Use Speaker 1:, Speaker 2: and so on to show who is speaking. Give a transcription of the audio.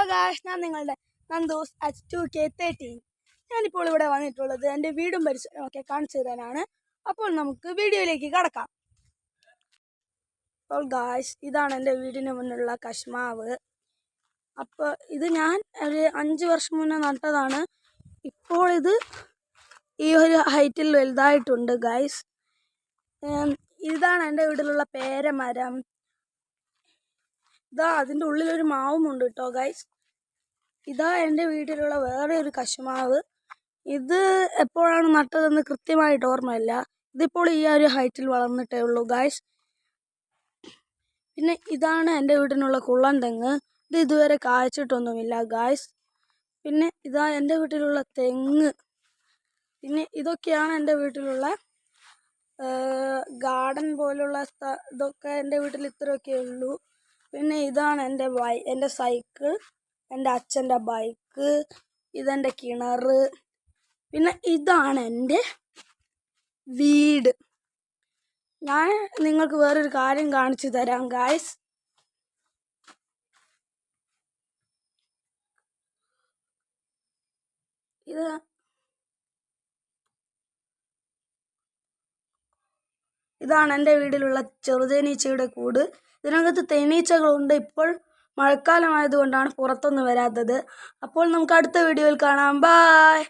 Speaker 1: Hello gosh ഞാൻ നിങ്ങളുടെ നന്ദോസ് അച്ച് ടു കെ തേർട്ടീൻ ഞാനിപ്പോൾ ഇവിടെ വന്നിട്ടുള്ളത് എന്റെ വീടും പരിസരവും ഒക്കെ കാണിച്ചു തരാനാണ്. അപ്പോൾ നമുക്ക് വീഡിയോയിലേക്ക് കടക്കാം. അപ്പോൾ ഗായ്സ് ഇതാണ് എന്റെ വീടിന് മുന്നിലുള്ള കശ്മാവ്. അപ്പോൾ ഇത് ഞാൻ ഒരു അഞ്ച് വർഷം മുന്നേ നട്ടതാണ്. ഇപ്പോൾ ഇത് ഈ ഒരു ഹൈറ്റിൽ വലുതായിട്ടുണ്ട് ഗായ്സ് ഇതാണ് എന്റെ വീട്ടിലുള്ള പേരമരം. ഇതാ അതിന്റെ ഉള്ളിലൊരു മാവും ഉണ്ട് കേട്ടോ ഗൈസ് ഇതാ എന്റെ വീട്ടിലുള്ള വേറെ ഒരു കശുമാവ്. ഇത് എപ്പോഴാണ് നട്ടതെന്ന് കൃത്യമായിട്ട് ഓർമ്മയില്ല. ഇതിപ്പോൾ ഈ ഒരു ഹൈറ്റിൽ വളർന്നിട്ടേ ഉള്ളൂ ഗൈസ് പിന്നെ ഇതാണ് എന്റെ വീട്ടിനുള്ള കുള്ളൻ തെങ്ങ്. ഇത് ഇതുവരെ കായ്ച്ചിട്ടൊന്നുമില്ല ഗായ്സ് പിന്നെ ഇതാ എന്റെ വീട്ടിലുള്ള തെങ്ങ്. പിന്നെ ഇതൊക്കെയാണ് എന്റെ വീട്ടിലുള്ള ഗാർഡൻ പോലുള്ള ഇതൊക്കെ എന്റെ വീട്ടിൽ ഇത്രയൊക്കെ ഉള്ളൂ. പിന്നെ ഇതാണ് എന്റെ ബൈ എന്റെ സൈക്കിൾ എന്റെ അച്ഛന്റെ ബൈക്ക് ഇതെന്റെ കിണർ. പിന്നെ ഇതാണ് എന്റെ വീട്. ഞാൻ നിങ്ങൾക്ക് വേറൊരു കാര്യം കാണിച്ചു തരാം ഗായ്സ് ഇത് ഇതാണ് എന്റെ വീട്ടിലുള്ള ചെറുതേനീച്ചയുടെ കൂട്. ഇതിനകത്ത് തേനീച്ചകളുണ്ട്. ഇപ്പോൾ മഴക്കാലമായതുകൊണ്ടാണ് പുറത്തൊന്നും വരാത്തത്. അപ്പോൾ നമുക്ക് അടുത്ത വീഡിയോയിൽ കാണാം. ബായ്